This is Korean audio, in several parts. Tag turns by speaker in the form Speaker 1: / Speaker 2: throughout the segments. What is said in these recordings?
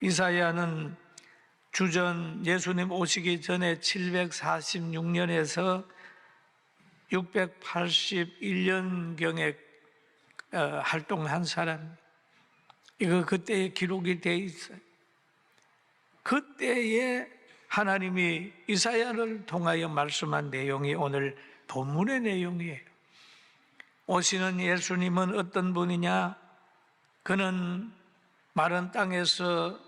Speaker 1: 이사야는 주전 예수님 오시기 전에 746년에서 681년경에 어, 활동한 사람. 이거 그때의 기록이 돼 있어요. 그때에 하나님이 이사야를 통하여 말씀한 내용이 오늘 본문의 내용이에요. 오시는 예수님은 어떤 분이냐? 그는 마른 땅에서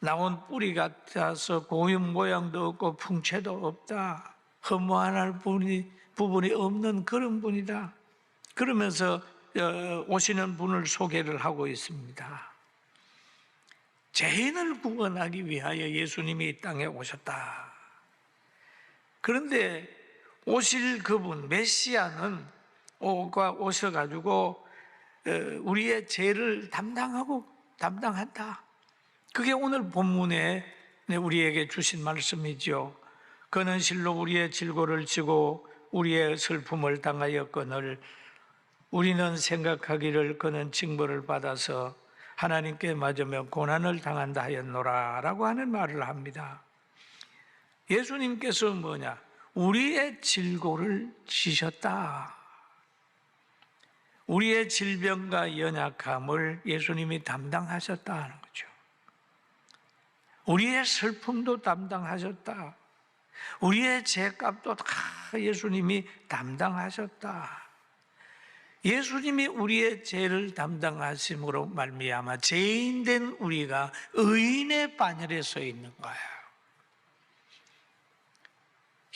Speaker 1: 나온 뿌리 같아서 고유 모양도 없고 풍채도 없다. 허무할 부분이, 부분이 없는 그런 분이다. 그러면서 어, 오시는 분을 소개를 하고 있습니다. 죄인을 구원하기 위하여 예수님이 이 땅에 오셨다. 그런데 오실 그분 메시아는 오가 오셔 가지고 어, 우리의 죄를 담당하고 담당한다. 그게 오늘 본문에 우리에게 주신 말씀이죠. 그는 실로 우리의 질고를 지고 우리의 슬픔을 당하였거늘 우리는 생각하기를 그는 징벌을 받아서 하나님께 맞으며 고난을 당한다 하였노라 라고 하는 말을 합니다. 예수님께서 뭐냐? 우리의 질고를 지셨다. 우리의 질병과 연약함을 예수님이 담당하셨다는 거죠. 우리의 슬픔도 담당하셨다. 우리의 죄값도 다 예수님이 담당하셨다. 예수님이 우리의 죄를 담당하심으로 말미암아 죄인 된 우리가 의인의 반열에 서 있는 거야.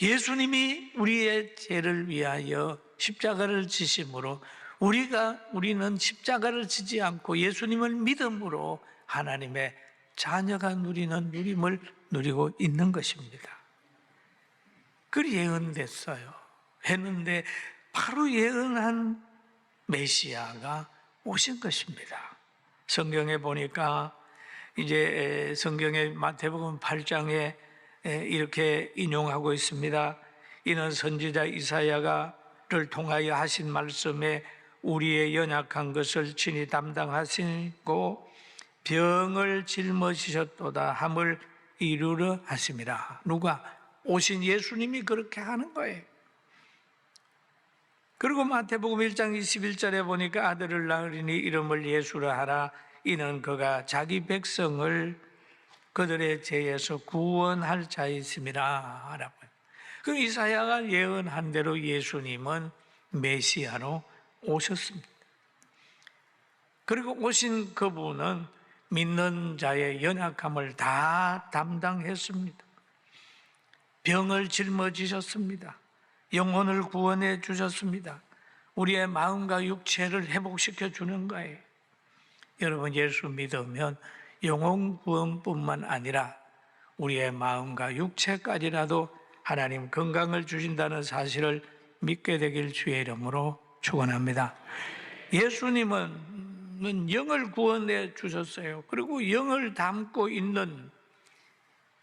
Speaker 1: 예수님이 우리의 죄를 위하여 십자가를 지심으로 우리가 우리는 십자가를 지지 않고 예수님을 믿음으로 하나님의 자녀가 누리는 누림을 누리고 있는 것입니다. 그 예언됐어요. 했는데 바로 예언한 메시아가 오신 것입니다. 성경에 보니까 이제 성경의 마태복음 8장에 이렇게 인용하고 있습니다. 이는 선지자 이사야가를 통하여 하신 말씀에 우리의 연약한 것을 친히 담당하시고 병을 짊어지셨도다 함을 이루려 하심이라. 누가 오신 예수님이 그렇게 하는 거예요. 그리고 마태복음 1장 21절에 보니까 아들을 낳으리니 이름을 예수라 하라. 이는 그가 자기 백성을 그들의 죄에서 구원할 자이심이라. 라고. 그 이사야가 예언한 대로 예수님은 메시아로 오셨습니다. 그리고 오신 그분은 믿는 자의 연약함을 다 담당했습니다. 병을 짊어지셨습니다. 영혼을 구원해 주셨습니다. 우리의 마음과 육체를 회복시켜 주는 거예요. 여러분 예수 믿으면 영혼 구원뿐만 아니라 우리의 마음과 육체까지라도 하나님 건강을 주신다는 사실을 믿게 되길 주의 이름으로 축원합니다. 예수님은 영을 구원해 주셨어요. 그리고 영을 담고 있는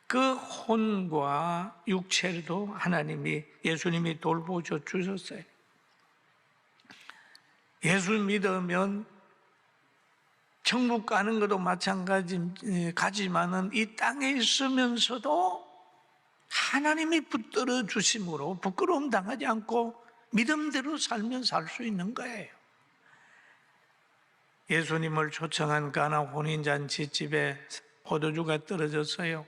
Speaker 1: 그 혼과 육체도 하나님이 예수님이 돌보셔 주셨어요. 예수 믿으면 천국 가는 것도 마찬가지지만은 이 땅에 있으면서도 하나님이 붙들어 주심으로 부끄러움 당하지 않고 믿음대로 살면 살 수 있는 거예요. 예수님을 초청한 가나 혼인잔치 집에 포도주가 떨어졌어요.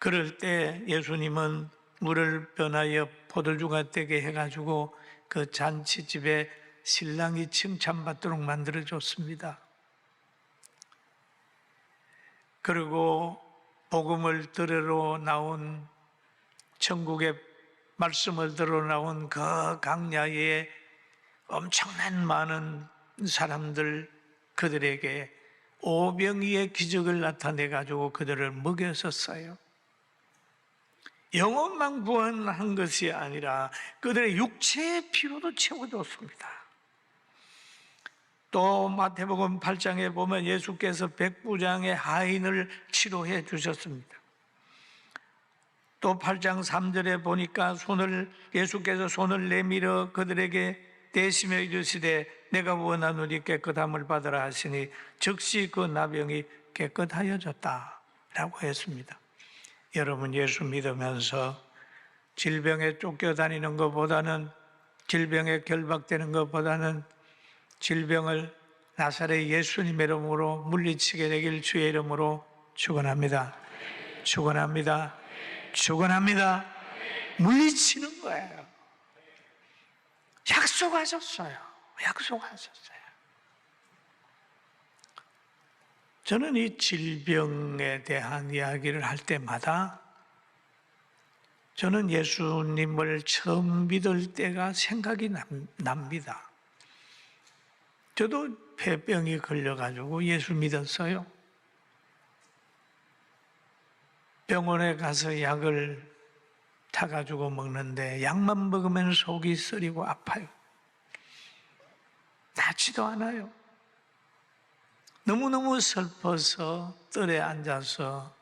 Speaker 1: 그럴 때 예수님은 물을 변하여 포도주가 되게 해가지고 그 잔치집에 신랑이 칭찬받도록 만들어줬습니다. 그리고 복음을 들으러 나온 천국의 말씀을 들어 나온 그 강야에 엄청난 많은 사람들 그들에게 오병이의 기적을 나타내 가지고 그들을 먹였었어요. 영혼만 구원한 것이 아니라 그들의 육체의 피로도 채워줬습니다. 또 마태복음 8장에 보면 예수께서 백부장의 하인을 치료해 주셨습니다. 또 8장 3절에 보니까 손을 예수께서 손을 내밀어 그들에게 대시며 이르시되 내가 원하노니 깨끗함을 받으라 하시니 즉시 그 나병이 깨끗하여졌다 라고 했습니다. 여러분 예수 믿으면서 질병에 쫓겨다니는 것보다는 질병에 결박되는 것보다는 질병을 나사렛 예수님의 이름으로 물리치게 되길 주의 이름으로 축원합니다. 축원합니다. 축원합니다. 물리치는 거예요. 약속하셨어요. 약속하셨어요. 저는 이 질병에 대한 이야기를 할 때마다 저는 예수님을 처음 믿을 때가 생각이 남- 납니다. 저도 폐병이 걸려가지고 예수 믿었어요. 병원에 가서 약을 타가지고 먹는데 약만 먹으면 속이 쓰리고 아파요. 낫지도 않아요. 너무너무 슬퍼서 뜰에 앉아서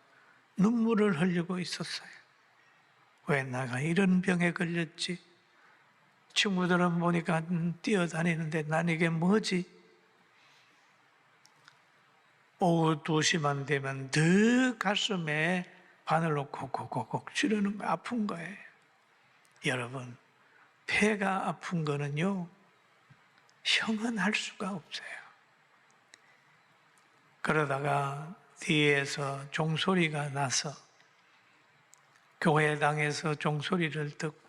Speaker 1: 눈물을 흘리고 있었어요. 왜 내가 이런 병에 걸렸지? 친구들은 보니까 음, 뛰어다니는데 난 이게 뭐지? 오후 2시만 되면 더 가슴에 바늘로 콕콕콕콕 찌르는 거 아픈 거예요. 여러분, 폐가 아픈 거는요, 형은 할 수가 없어요. 그러다가 뒤에서 종소리가 나서 교회당에서 종소리를 듣고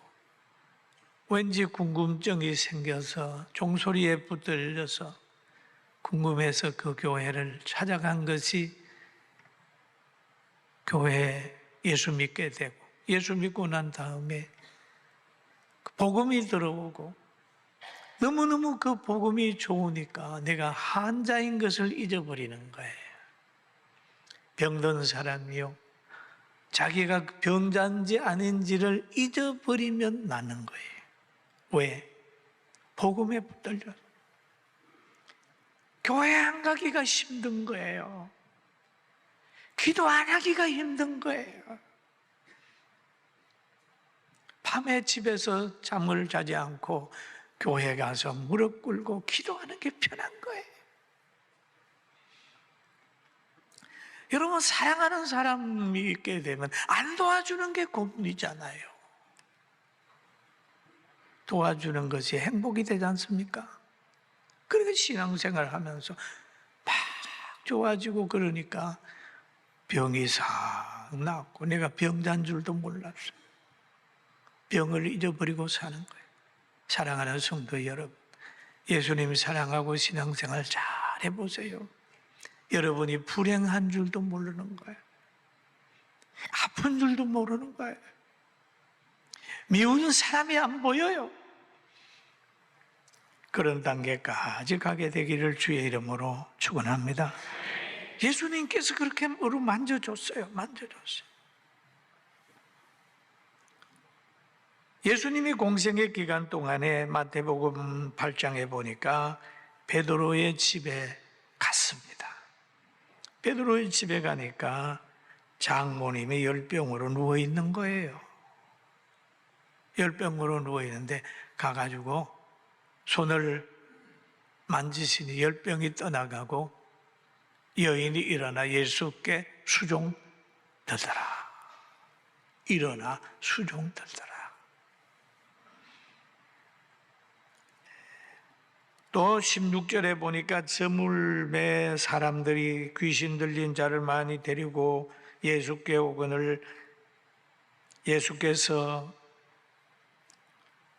Speaker 1: 왠지 궁금증이 생겨서 종소리에 붙들려서 궁금해서 그 교회를 찾아간 것이 교회에 예수 믿게 되고 예수 믿고 난 다음에 그 복음이 들어오고 너무너무 그 복음이 좋으니까 내가 환자인 것을 잊어버리는 거예요. 병든 사람이요. 자기가 병자인지 아닌지를 잊어버리면 나는 거예요. 왜? 복음에 붙들려. 교회 안 가기가 힘든 거예요. 기도 안 하기가 힘든 거예요. 밤에 집에서 잠을 자지 않고 교회 가서 무릎 꿇고 기도하는 게 편한 거예요. 여러분, 사랑하는 사람이 있게 되면 안 도와주는 게 고문이잖아요. 도와주는 것이 행복이 되지 않습니까? 그렇게 신앙생활 하면서 막 좋아지고 그러니까 병이 싹 낫고 내가 병자인 줄도 몰랐어. 병을 잊어버리고 사는 거예요. 사랑하는 성도 여러분, 예수님 사랑하고 신앙생활 잘 해보세요. 여러분이 불행한 줄도 모르는 거예요. 아픈 줄도 모르는 거예요. 미운 사람이 안 보여요. 그런 단계까지 가게 되기를 주의 이름으로 축원합니다. 예수님께서 그렇게 무릎 만져줬어요. 만져줬어요. 예수님이 공생의 기간 동안에 마태복음 8장에 보니까 베드로의 집에 갔습니다. 베드로의 집에 가니까 장모님이 열병으로 누워 있는 거예요. 열병으로 누워 있는데 가가지고 손을 만지시니 열병이 떠나가고 여인이 일어나 예수께 수종 들더라. 일어나 수종 들더라. 또 16절에 보니까 저물매 사람들이 귀신 들린 자를 많이 데리고 예수께 오거늘 예수께서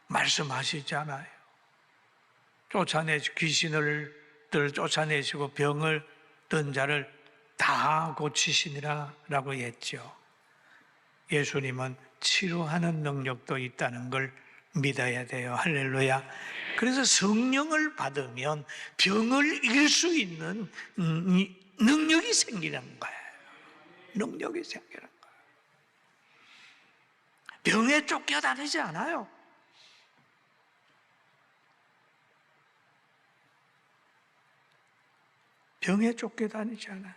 Speaker 1: 말씀하시잖아요. 쫓아내 귀신을 들 쫓아내시고 병을 든 자를 다 고치시니라라고 했죠. 예수님은 치료하는 능력도 있다는 걸 믿어야 돼요. 할렐루야. 그래서 성령을 받으면 병을 이길 수 있는 능력이 생기는 거예요. 능력이 생기는 거예요. 병에 쫓겨다니지 않아요. 병에 쫓겨다니지 않아요.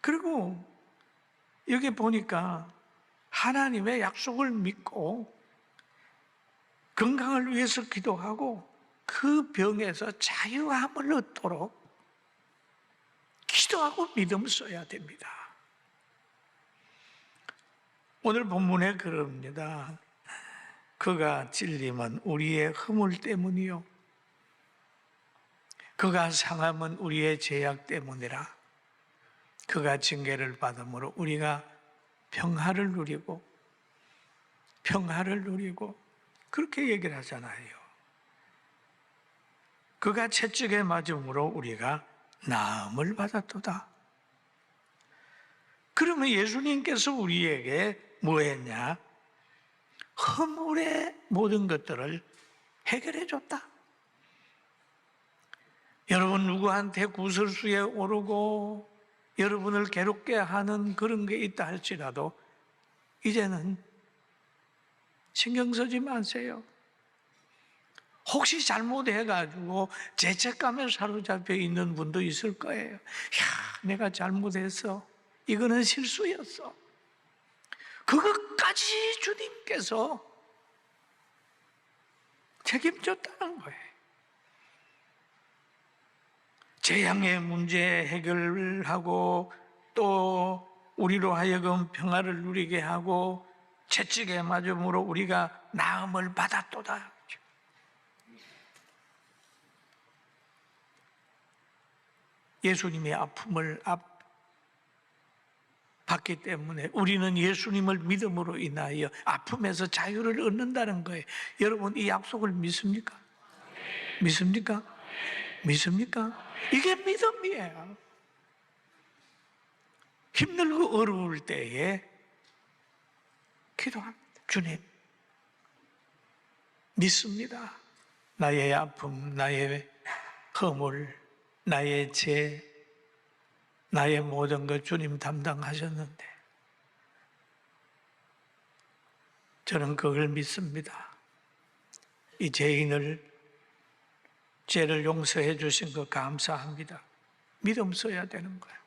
Speaker 1: 그리고 여기 보니까 하나님의 약속을 믿고 건강을 위해서 기도하고 그 병에서 자유함을 얻도록 기도하고 믿음 써야 됩니다. 오늘 본문에 그럽니다. 그가 찔림은 우리의 허물 때문이요. 그가 상함은 우리의 죄악 때문이라. 그가 징계를 받음으로 우리가 평화를 누리고 평화를 누리고 그렇게 얘기를 하잖아요. 그가 채찍에 맞음으로 우리가 나음을 받았도다. 그러면 예수님께서 우리에게 뭐 했냐? 허물의 모든 것들을 해결해 줬다. 여러분 누구한테 구설수에 오르고 여러분을 괴롭게 하는 그런 게 있다 할지라도 이제는 신경 쓰지 마세요. 혹시 잘못해가지고 죄책감에 사로잡혀 있는 분도 있을 거예요. 야, 내가 잘못했어. 이거는 실수였어. 그것까지 주님께서 책임졌다는 거예요. 재앙의 문제 해결하고 또 우리로 하여금 평화를 누리게 하고 채찍에 맞음으로 우리가 나음을 받았도다. 예수님의 아픔을 앞 받기 때문에 우리는 예수님을 믿음으로 인하여 아픔에서 자유를 얻는다는 거예요. 여러분 이 약속을 믿습니까? 믿습니까? 믿습니까? 이게 믿음이에요. 힘들고 어려울 때에 기도합니다. 주님, 믿습니다. 나의 아픔, 나의 허물, 나의 죄, 나의 모든 것 주님 담당하셨는데, 저는 그걸 믿습니다. 이 죄인을, 죄를 용서해 주신 것 감사합니다. 믿음 써야 되는 거예요.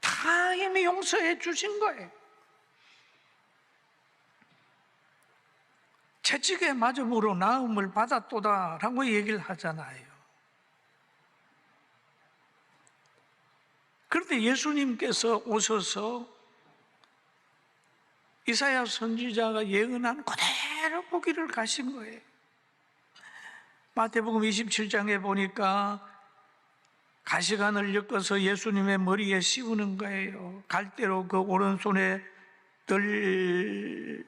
Speaker 1: 다 이미 용서해 주신 거예요. 채찍에 맞음으로 나음을 받았도다라고 얘기를 하잖아요. 그런데 예수님께서 오셔서 이사야 선지자가 예언한 그대로 보기를 가신 거예요. 마태복음 27장에 보니까 가시관을 엮어서 예수님의 머리에 씌우는 거예요. 갈대로 그 오른손에 들,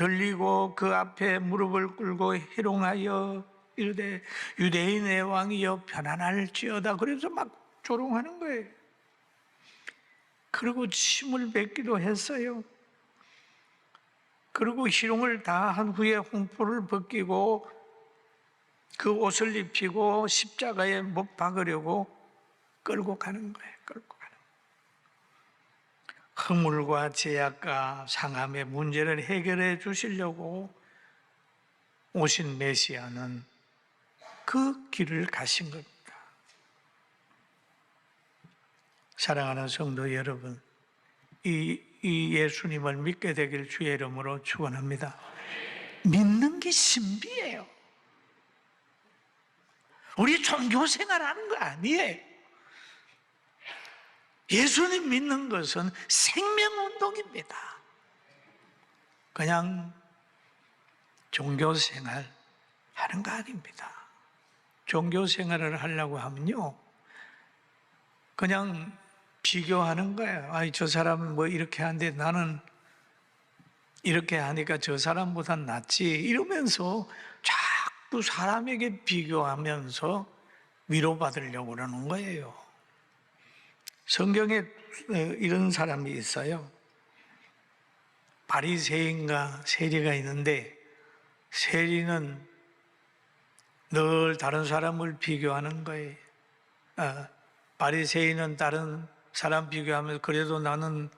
Speaker 1: 들리고 그 앞에 무릎을 꿇고 희롱하여 이르되 유대인의 왕이여 편안할지어다. 그래서 막 조롱하는 거예요. 그리고 침을 뱉기도 했어요. 그리고 희롱을 다 한 후에 홍포를 벗기고 그 옷을 입히고 십자가에 못 박으려고 끌고 가는 거예요. 허물과 제약과 상함의 문제를 해결해 주시려고 오신 메시아는 그 길을 가신 겁니다. 사랑하는 성도 여러분, 이, 이 예수님을 믿게 되길 주의 이름으로 축원합니다. 믿는 게 신비예요. 우리 종교 생활하는 거 아니에요. 예수님 믿는 것은 생명운동입니다. 그냥 종교 생활 하는 거 아닙니다. 종교 생활을 하려고 하면요. 그냥 비교하는 거예요. 아이, 저 사람은 뭐 이렇게 하는데 나는 이렇게 하니까 저 사람보다 낫지. 이러면서 자꾸 사람에게 비교하면서 위로받으려고 그러는 거예요. 성경에 이런 사람이 있어요. 바리새인과 세리가 있는데 세리는 늘 다른 사람을 비교하는 거예요. 아, 바리새인은 다른 사람 비교하면서 그래도 나는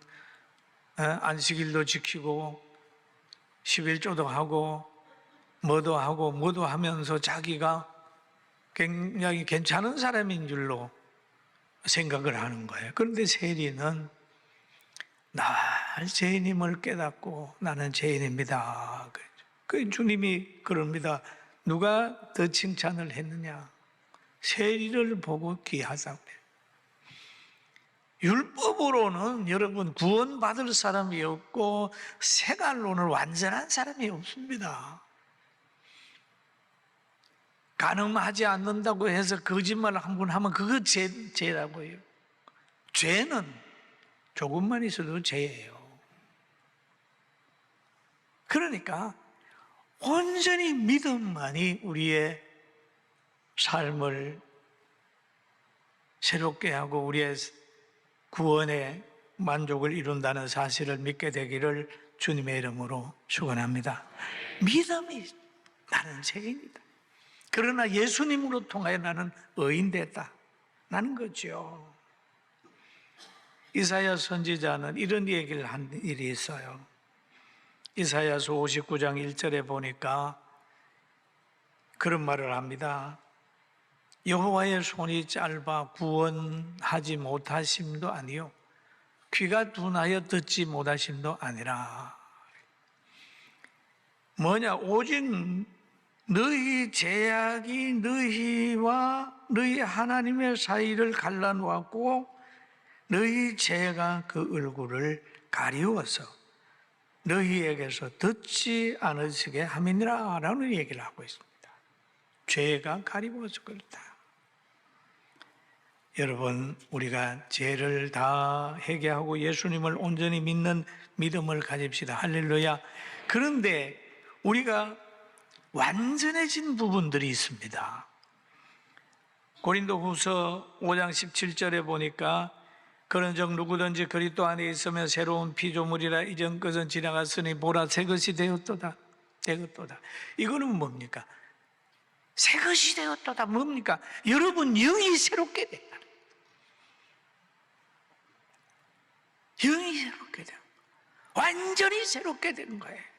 Speaker 1: 어, 안식일도 지키고 11조도 하고 뭐도 하고 뭐도 하면서 자기가 굉장히 괜찮은 사람인 줄로 생각을 하는 거예요. 그런데 세리는 날 죄인임을 깨닫고 나는 죄인입니다. 그 주님이 그럽니다. 누가 더 칭찬을 했느냐? 세리를 보고 귀하다고 그래요. 율법으로는 여러분 구원받을 사람이 없고 생활로는 완전한 사람이 없습니다. 가늠하지 않는다고 해서 거짓말 한번 하면 그거 죄, 죄라고요. 죄는 조금만 있어도 죄예요. 그러니까 온전히 믿음만이 우리의 삶을 새롭게 하고 우리의 구원의 만족을 이룬다는 사실을 믿게 되기를 주님의 이름으로 축원합니다. 믿음이 나는 죄인이다. 그러나 예수님으로 통하여 나는 의인 됐다. 나는 거죠. 이사야 선지자는 이런 얘기를 한 일이 있어요. 이사야서 59장 1절에 보니까 그런 말을 합니다. 여호와의 손이 짧아 구원하지 못하심도 아니요 귀가 둔하여 듣지 못하심도 아니라 뭐냐 오직 너희 제약이 너희와 너희 하나님의 사이를 갈라놓았고 너희 죄가 그 얼굴을 가리워서 너희에게서 듣지 않으시게 함이니라 라는 얘기를 하고 있습니다. 죄가 가리워서 그렇다. 여러분, 우리가 죄를 다 회개하고 예수님을 온전히 믿는 믿음을 가집시다. 할렐루야. 그런데 우리가 완전해진 부분들이 있습니다. 고린도 후서 5장 17절에 보니까 그런 적 누구든지 그리스도 안에 있으면 새로운 피조물이라 이전 것은 지나갔으니 보라 새 것이 되었도다. 되었도다. 이거는 뭡니까? 새 것이 되었도다. 뭡니까? 여러분 영이 새롭게 된다. 영이 새롭게 된 완전히 새롭게 되는 거예요.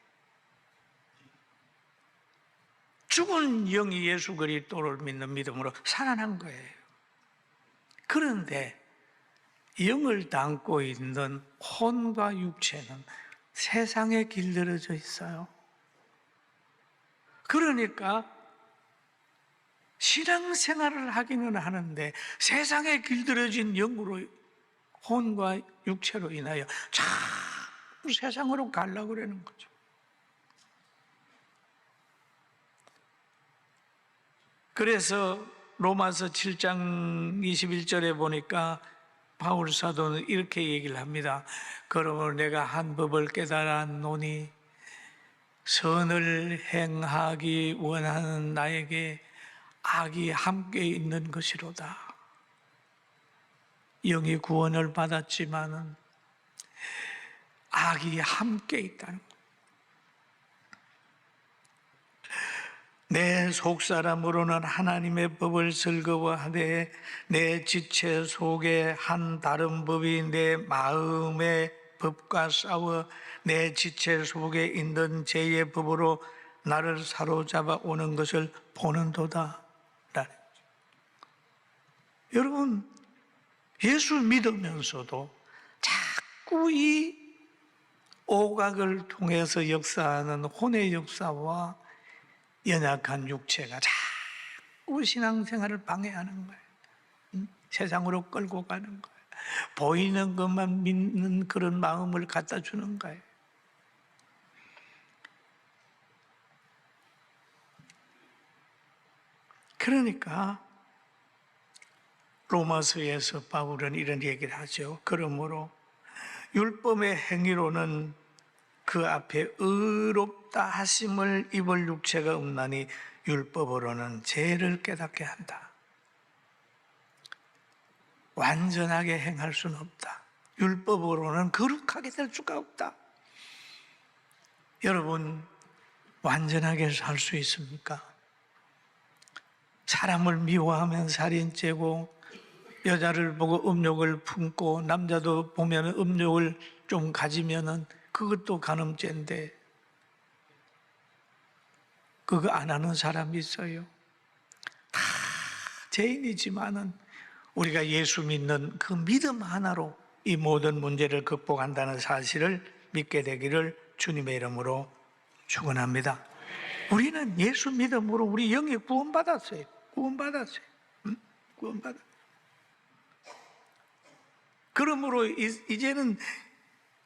Speaker 1: 죽은 영이 예수 그리스도를 믿는 믿음으로 살아난 거예요. 그런데 영을 담고 있는 혼과 육체는 세상에 길들여져 있어요. 그러니까 신앙생활을 하기는 하는데 세상에 길들여진 영으로 혼과 육체로 인하여 자꾸 세상으로 가려고 그러는 거죠. 그래서 로마서 7장 21절에 보니까 바울 사도는 이렇게 얘기를 합니다. 그러므로 내가 한 법을 깨달았노니 선을 행하기 원하는 나에게 악이 함께 있는 것이로다. 영이 구원을 받았지만은 악이 함께 있다는 것. 내 속사람으로는 하나님의 법을 즐거워하되 내 지체 속에 한 다른 법이 내 마음의 법과 싸워 내 지체 속에 있는 죄의 법으로 나를 사로잡아 오는 것을 보는도다. 여러분, 예수 믿으면서도 자꾸 이 오각을 통해서 역사하는 혼의 역사와 연약한 육체가 자꾸 신앙생활을 방해하는 거예요. 응? 세상으로 끌고 가는 거예요. 보이는 것만 믿는 그런 마음을 갖다 주는 거예요. 그러니까 로마서에서 바울은 이런 얘기를 하죠. 그러므로 율법의 행위로는 그 앞에 의롭다 하심을 입을 육체가 없나니 율법으로는 죄를 깨닫게 한다. 완전하게 행할 수는 없다. 율법으로는 거룩하게 될 수가 없다. 여러분, 완전하게 살 수 있습니까? 사람을 미워하면 살인죄고, 여자를 보고 음욕을 품고, 남자도 보면 음욕을 좀 가지면은 그것도 간음죄인데 그거 안 하는 사람이 있어요. 다 죄인이지만은 우리가 예수 믿는 그 믿음 하나로 이 모든 문제를 극복한다는 사실을 믿게 되기를 주님의 이름으로 축원합니다. 우리는 예수 믿음으로 우리 영에 구원받았어요. 구원받았어요. 응? 구원받았. 그러므로 이- 이제는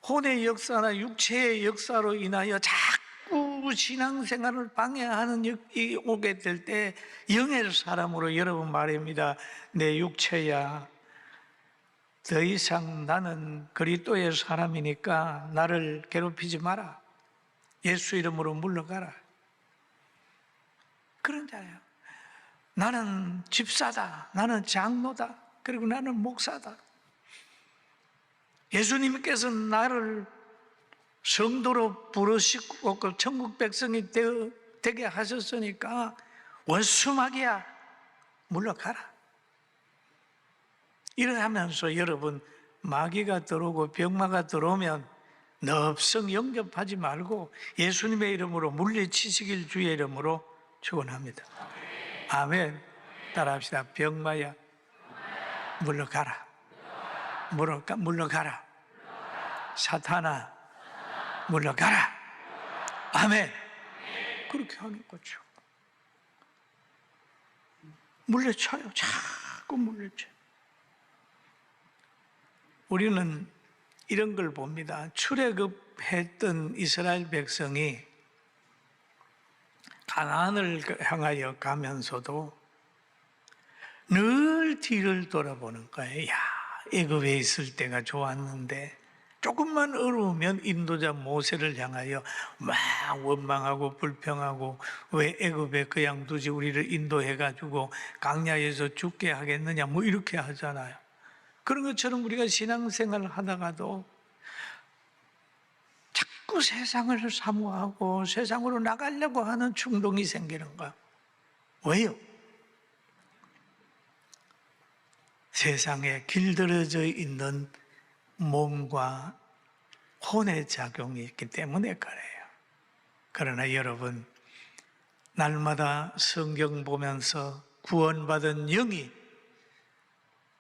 Speaker 1: 혼의 역사나 육체의 역사로 인하여 자꾸 신앙생활을 방해하는 역- 이 오게 될 때 영의 사람으로 여러분 말입니다. 내 육체야. 더 이상 나는 그리스도의 사람이니까 나를 괴롭히지 마라. 예수 이름으로 물러가라. 그런잖아요. 나는 집사다. 나는 장로다. 그리고 나는 목사다. 예수님께서 나를 성도로 부르시고 그 천국 백성이 되- 되게 하셨으니까 원수마귀야 물러가라. 이래 하면서 여러분 마귀가 들어오고 병마가 들어오면 넙성 영접하지 말고 예수님의 이름으로 물리치시길 주의 이름으로 축원합니다. 아멘. 따라합시다. 병마야 물러가라. 물러가, 물러가라. 사탄아, 물러가라. 아멘. 그렇게 하는 거죠. 물려쳐요. 자꾸 물려쳐요. 우리는 이런 걸 봅니다. 출애굽했던 이스라엘 백성이 가나안을 향하여 가면서도 늘 뒤를 돌아보는 거예요. 야, 애굽에 있을 때가 좋았는데 조금만 어려우면 인도자 모세를 향하여 막 원망하고 불평하고 왜 애굽에 그냥 두지 우리를 인도해 가지고 강야에서 죽게 하겠느냐 뭐 이렇게 하잖아요. 그런 것처럼 우리가 신앙생활을 하다가도 자꾸 세상을 사모하고 세상으로 나가려고 하는 충동이 생기는 거야. 왜요? 세상에 길들여져 있는 몸과 혼의 작용이 있기 때문에 그래요. 그러나 여러분, 날마다 성경 보면서 구원받은 영이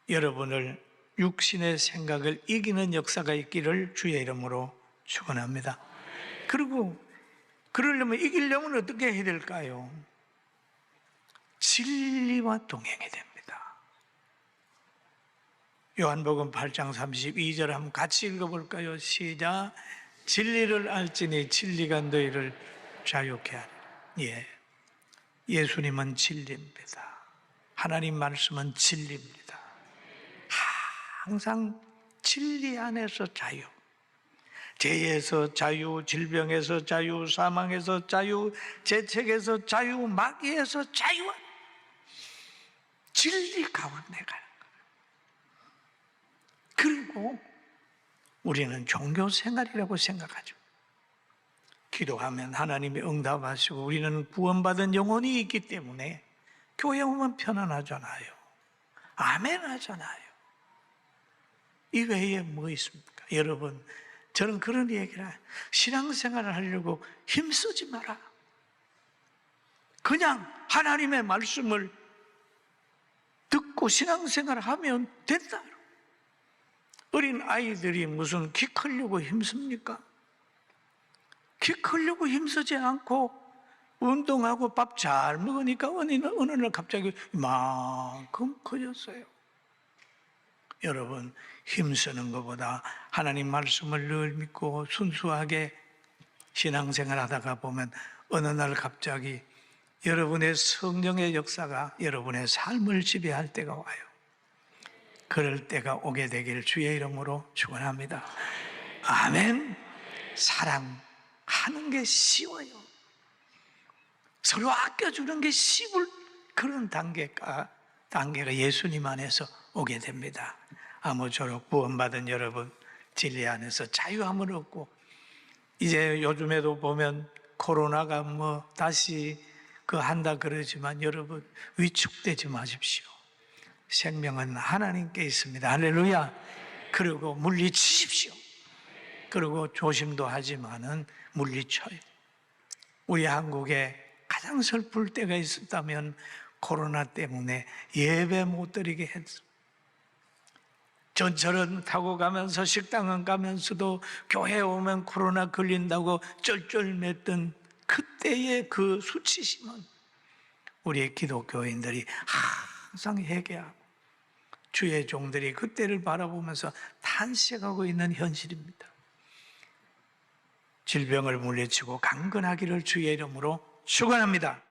Speaker 1: 여러분을 육신의 생각을 이기는 역사가 있기를 주의 이름으로 축원합니다. 그리고 그러려면 이기려면 어떻게 해야 될까요? 진리와 동행해야 됩니다. 요한복음 8장 32절 한번 같이 읽어볼까요? 시작. 진리를 알지니 진리가 너희를 자유케 하리라. 예. 예수님은 진리입니다. 하나님 말씀은 진리입니다. 항상 진리 안에서 자유. 죄에서 자유, 질병에서 자유, 사망에서 자유, 재책에서 자유, 마귀에서 자유. 진리 가운데 거예요. 그리고 우리는 종교 생활이라고 생각하죠. 기도하면 하나님이 응답하시고 우리는 구원받은 영혼이 있기 때문에 교회 오면 편안하잖아요. 아멘 하잖아요. 이 외에 뭐 있습니까? 여러분, 저는 그런 얘기를 해요. 신앙생활을 하려고 힘쓰지 마라. 그냥 하나님의 말씀을 듣고 신앙생활을 하면 된다. 어린 아이들이 무슨 키 크려고 힘씁니까? 키 크려고 힘쓰지 않고 운동하고 밥 잘 먹으니까 어느 날, 어느 날 갑자기 이만큼 커졌어요. 여러분, 힘쓰는 것보다 하나님 말씀을 늘 믿고 순수하게 신앙생활 하다가 보면 어느 날 갑자기 여러분의 성령의 역사가 여러분의 삶을 지배할 때가 와요. 그럴 때가 오게 되길 주의 이름으로 축원합니다. 아멘. 사랑하는 게 쉬워요. 서로 아껴주는 게 쉬울 그런 단계가 단계가 예수님 안에서 오게 됩니다. 아무쪼록 구원받은 여러분 진리 안에서 자유함을 얻고 이제 요즘에도 보면 코로나가 뭐 다시 그 한다 그러지만 여러분 위축되지 마십시오. 생명은 하나님께 있습니다. 할렐루야. 그리고 물리치십시오. 그리고 조심도 하지만은 물리쳐요. 우리 한국에 가장 슬플 때가 있었다면 코로나 때문에 예배 못 드리게 했어. 전철은 타고 가면서 식당은 가면서도 교회 오면 코로나 걸린다고 쩔쩔맸던 그때의 그 수치심은 우리의 기독교인들이 항상 회개하고 주의 종들이 그때를 바라보면서 다 탄식하고 있는 현실입니다. 질병을 물리치고 강건하기를 주의 이름으로 축원합니다.